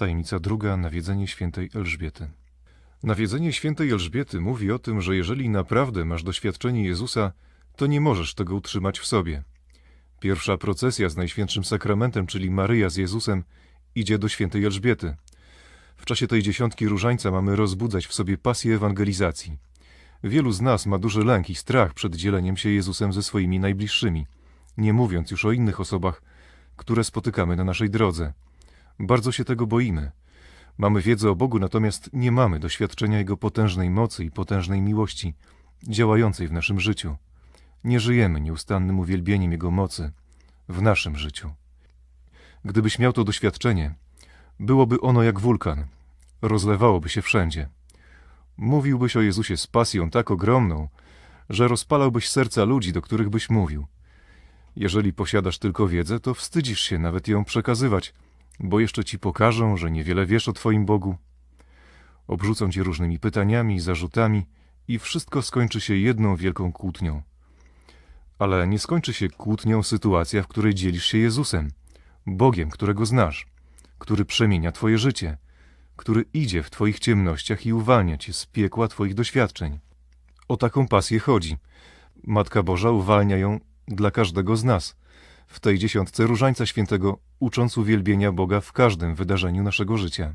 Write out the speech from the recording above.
Tajemnica druga. Nawiedzenie świętej Elżbiety. Nawiedzenie świętej Elżbiety mówi o tym, że jeżeli naprawdę masz doświadczenie Jezusa, to nie możesz tego utrzymać w sobie. Pierwsza procesja z Najświętszym Sakramentem, czyli Maryja z Jezusem, idzie do świętej Elżbiety. W czasie tej dziesiątki różańca mamy rozbudzać w sobie pasję ewangelizacji. Wielu z nas ma duży lęk i strach przed dzieleniem się Jezusem ze swoimi najbliższymi, nie mówiąc już o innych osobach, które spotykamy na naszej drodze. Bardzo się tego boimy. Mamy wiedzę o Bogu, natomiast nie mamy doświadczenia Jego potężnej mocy i potężnej miłości działającej w naszym życiu. Nie żyjemy nieustannym uwielbieniem Jego mocy w naszym życiu. Gdybyś miał to doświadczenie, byłoby ono jak wulkan, rozlewałoby się wszędzie. Mówiłbyś o Jezusie z pasją tak ogromną, że rozpalałbyś serca ludzi, do których byś mówił. Jeżeli posiadasz tylko wiedzę, to wstydzisz się nawet ją przekazywać, bo jeszcze ci pokażą, że niewiele wiesz o Twoim Bogu. Obrzucą cię różnymi pytaniami, zarzutami i wszystko skończy się jedną wielką kłótnią. Ale nie skończy się kłótnią sytuacja, w której dzielisz się Jezusem, Bogiem, którego znasz, który przemienia Twoje życie, który idzie w Twoich ciemnościach i uwalnia Cię z piekła Twoich doświadczeń. O taką pasję chodzi. Matka Boża uwalnia ją dla każdego z nas. W tej dziesiątce Różańca Świętego, ucząc uwielbienia Boga w każdym wydarzeniu naszego życia.